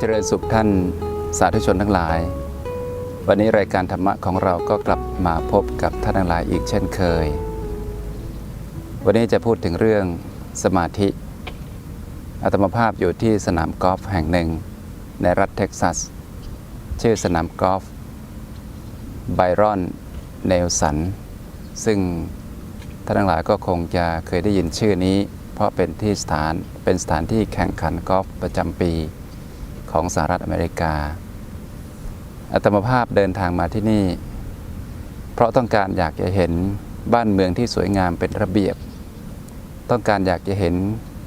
เจริญสุขท่านสาธุชนทั้งหลาย วันนี้รายการธรรมะของเราก็กลับมาพบกับท่านทั้งหลายอีกเช่นเคย วันนี้จะพูดถึงเรื่องสมาธิอาตมาภาพอยู่ที่สนามกอล์ฟแห่งหนึ่งในรัฐเท็กซัส ชื่อสนามกอล์ฟไบรอนเนลสัน ซึ่งท่านทั้งหลายก็คงจะเคยได้ยินชื่อนี้ เพราะเป็นที่สถานเป็นสถานที่แข่งขันกอล์ฟประจำปี ของสหรัฐอเมริกาอาตมาภาพเดินทางมาที่นี่ เพราะต้องการอยากจะเห็นบ้านเมืองที่สวยงามเป็นระเบียบ ต้องการอยากจะเห็น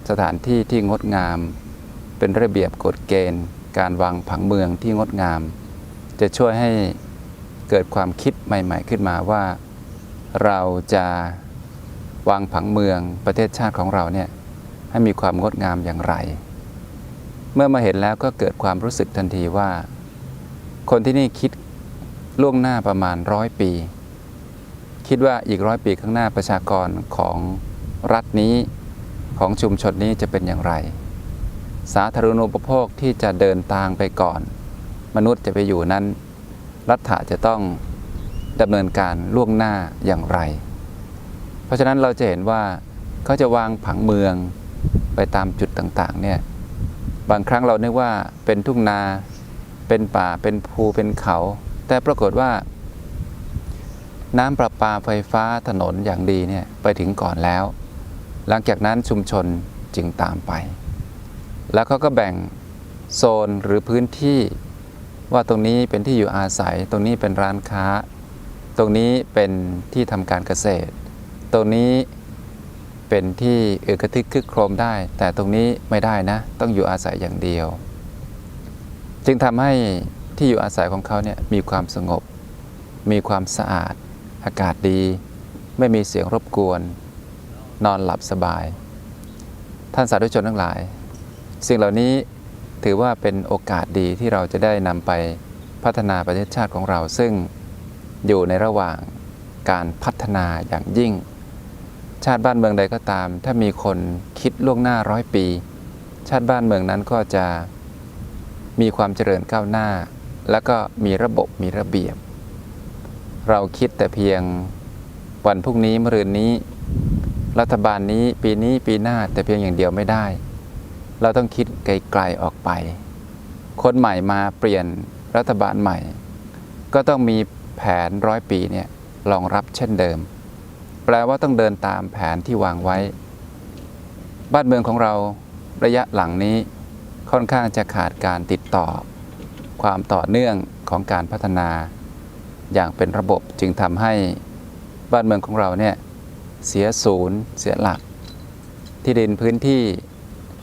สถานที่ที่งดงาม เป็นระเบียบกฎเกณฑ์ การวางผังเมืองที่งดงาม จะช่วยให้เกิดความคิดใหม่ ๆ ขึ้นมาว่า เราจะวางผังเมืองประเทศชาติของเราเนี่ยให้มีความงดงามอย่างไร เมื่อมาเห็นแล้วก็เกิดความรู้สึกทันทีว่า คนที่นี่คิดล่วงหน้าประมาณร้อยปี คิดว่าอีกร้อยปีข้างหน้าประชากรของรัฐนี้ของชุมชนนี้จะเป็นอย่างไร สาธารณูปโภคที่จะเดินทางไปก่อน มนุษย์จะไปอยู่นั้น รัฐะจะต้องดำเนินการล่วงหน้าอย่างไร เพราะฉะนั้นเราจะเห็นว่าเขาจะวางผังเมืองไปตามจุดต่างๆเนี่ย บางครั้งเรานึกว่าเป็นทุ่งนา เป็นป่า เป็นภูเป็นเขา แต่ปรากฏว่า น้ำประปาไฟฟ้าถนนอย่างดีเนี่ยไปถึงก่อนแล้ว หลังจากนั้นชุมชนจึงตามไป แล้วเขาก็แบ่งโซนหรือพื้นที่ว่าตรงนี้เป็นที่อยู่อาศัย ตรงนี้เป็นร้านค้า ตรงนี้เป็นที่ทำการเกษตร ตรงนี้ เป็นที่เอกทึกคึกโครมได้ แต่ตรงนี้ไม่ได้นะ ต้องอยู่อาศัยอย่างเดียว จึงทำให้ที่อยู่อาศัยของเขาเนี่ยมีความสงบ มีความสะอาด อากาศดี ไม่มีเสียงรบกวน นอนหลับสบาย ท่านสาธุชนทั้งหลาย สิ่งเหล่านี้ถือว่าเป็นโอกาสดีที่เราจะได้นำไปพัฒนาประเทศชาติของเราซึ่งอยู่ในระหว่างการพัฒนาอย่างยิ่ง ชาติบ้านเมืองใดก็ตาม ถ้ามีคนคิดล่วงหน้าร้อยปี ชาติบ้านเมืองนั้นก็จะมีความเจริญก้าวหน้า แล้วก็มีระบบมีระเบียบ เราคิดแต่เพียงวันพรุ่งนี้มะรืนนี้ รัฐบาลนี้ปีนี้ปีหน้าแต่เพียงอย่างเดียวไม่ได้ เราต้องคิดไกลๆออกไป คนใหม่มาเปลี่ยนรัฐบาลใหม่ ก็ต้องมีแผนร้อยปีเนี่ยรองรับเช่นเดิม ลว่าต้องเดินตามแผนที่วางไว้ บ้านเมืองของเราระยะหลังนี้ค่อนข้างจะขาดการติดต่อ ความต่อเนื่องของการพัฒนา อย่างเป็นระบบจึงทำให้บ้านเมืองของเราเนี่ยเสียศูนย์ เสียหลัก ที่ดินพื้นที่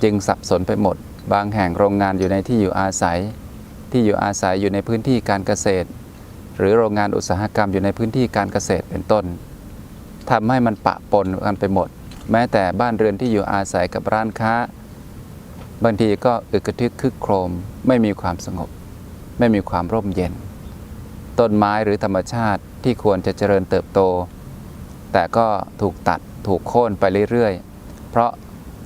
จึงสับสนไปหมด บางแห่งโรงงานอยู่ในที่อยู่อาศัย ที่อยู่อาศัยอยู่ในพื้นที่การเกษตร หรือโรงงานอุตสาหกรรมอยู่ในพื้นที่การเกษตรเป็นต้น ทำให้มันปะปนกันไปหมด แม้แต่บ้านเรือนที่อยู่อาศัยกับร้านค้า บางทีก็อึกกระทึกคึกโครม ไม่มีความสงบ ไม่มีความร่มเย็น ต้นไม้หรือธรรมชาติที่ควรจะเจริญเติบโต แต่ก็ถูกตัดถูกโค่นไปเรื่อยๆ เพราะ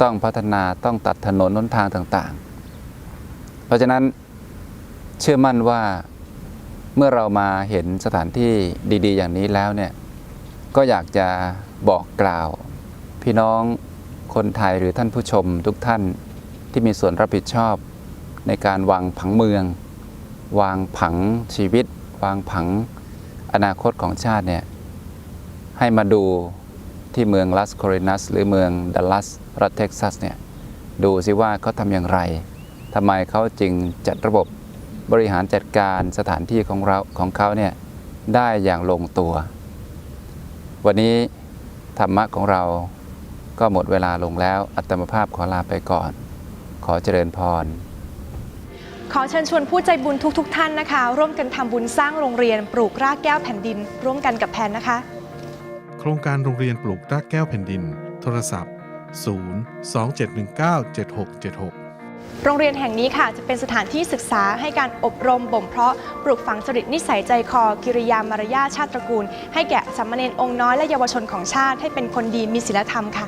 ต้องพัฒนาต้องตัดถนนน้นทางต่างๆ เพราะฉะนั้นเชื่อมั่นว่าเมื่อเรามาเห็นสถานที่ดี ๆ อย่างนี้แล้วเนี่ย ก็อยากจะบอกกล่าว พี่น้องคนไทยหรือท่านผู้ชมทุกท่านที่มีส่วนรับผิดชอบในการวางผังเมือง วางผังชีวิต วางผังอนาคตของชาติเนี่ยให้มาดูที่เมืองลัสโครินัสหรือเมืองดัลลัสรัฐเท็กซัสเนี่ยดูซิว่าเขาทำอย่างไรทำไมเขาจึงจัดระบบบริหารจัดการสถานที่ของเราของเขาเนี่ยได้อย่างลงตัว วันนี้ธรรมะของเราก็หมดเวลาลงแล้ว อัตมภาพขอลาไปก่อน ขอเจริญพร ขอเชิญชวนผู้ใจบุญทุกๆทท่านนะคะ ร่วมกันทำบุญสร้างโรงเรียนปลูกรากแก้วแผ่นดิน ร่วมกันกับแพนนะคะ โครงการโรงเรียนปลูกรากแก้วแผ่นดิน โทรศัพท์ 0 2 7 1 9 7 6 7 6 โรงเรียนแห่งนี้ค่ะจะเป็นสถานที่ศึกษาให้การอบรมบ่มเพาะปลูกฝังจริตนิสัยใจคอ กิริยามารยาทชาติตระกูล ให้แก่สามเณรองค์น้อยและเยาวชนของชาติให้เป็นคนดีมีศีลธรรมค่ะ